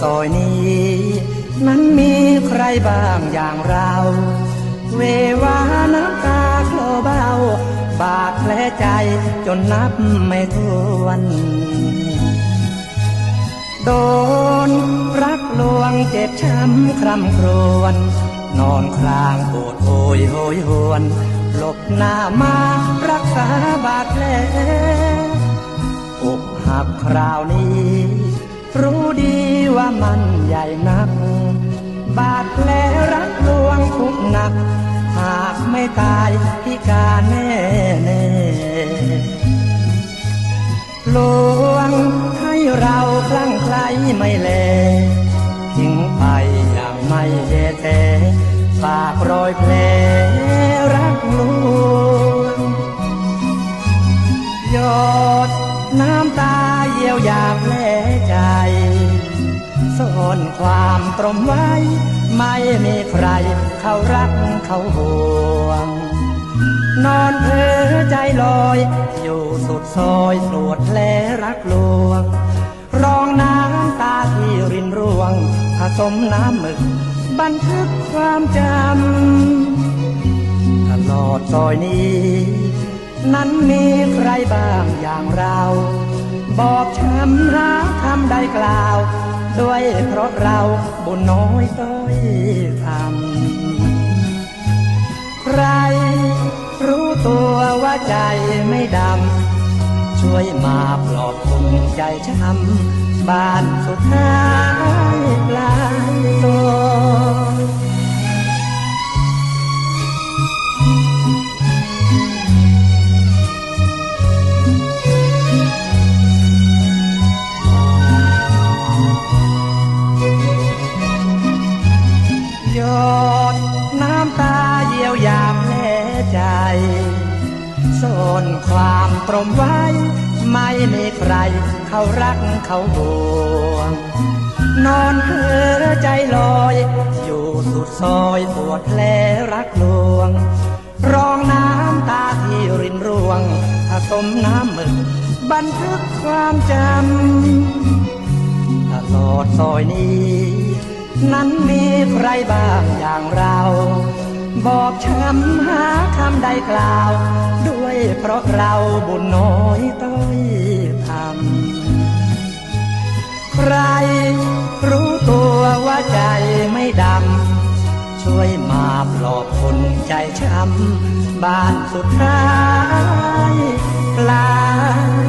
ซอยนี้ นั้นมีใครบ้างอย่างเรา เววาน้ำตาคลอเบา บาดแผลใจจนนับไม่ถ้วน โดนรักลวงเจ็บช้ำคร่ำครวญนอนครางปวดโหยโหยหวน หลบหน้ามารักษาบาดแผลอกหักคราวนี้ รู้ดีว่ามันใหญ่นัก บาดแผลรักลวงทุกหนัก หากไม่ตายพิการแน่แน่ลวงให้เราคลั่งไคล้ไม่แลทิ้งไปอย่างไม่เยแท้ฝากรอยแผลรักลวงหยด น้ำตาเยียวยาแผลใจซ่อนความตรมไว้ ไม่มีใครเขารักเขาห่วง นอนเพ้อใจลอย อยู่สุดซอยปวดแผลรักลวงรองน้ำตาที่รินร่วง ผสมน้ำหมึก บันทึกความจำตลอดซอยนี้ นั้นมีใครบ้างอย่างเรา บอบช้ำรักคำใดกล่าว ด้วยเพราะเราบุญน้อยต้อยทำใครรู้ตัวว่าใจไม่ดำ ช่วยมาปลอบคงใจช้ำบ้านสุดท้ายปลายโล ดน้ำตาเยียวยาแผลใจซ่อนความตรมไว้ ไม่มีใครเขารักเขาห่วง นอนเพ้อใจลอย อยู่สุดซอยปวดแผลรักลวงรองน้ำตาที่รินร่วงผสมน้ำมึกบันทึกความจำตลอดซอยนี้ นั้นมีใครบ้างอย่างเรา บอกช้ำหาคำใดกล่าว ด้วยเพราะเราบุญน้อยต้อยทำใครรู้ตัวว่าใจไม่ดำ ช่วยมาปลอบคนใจช้ำ บ้านสุดท้ายปลาย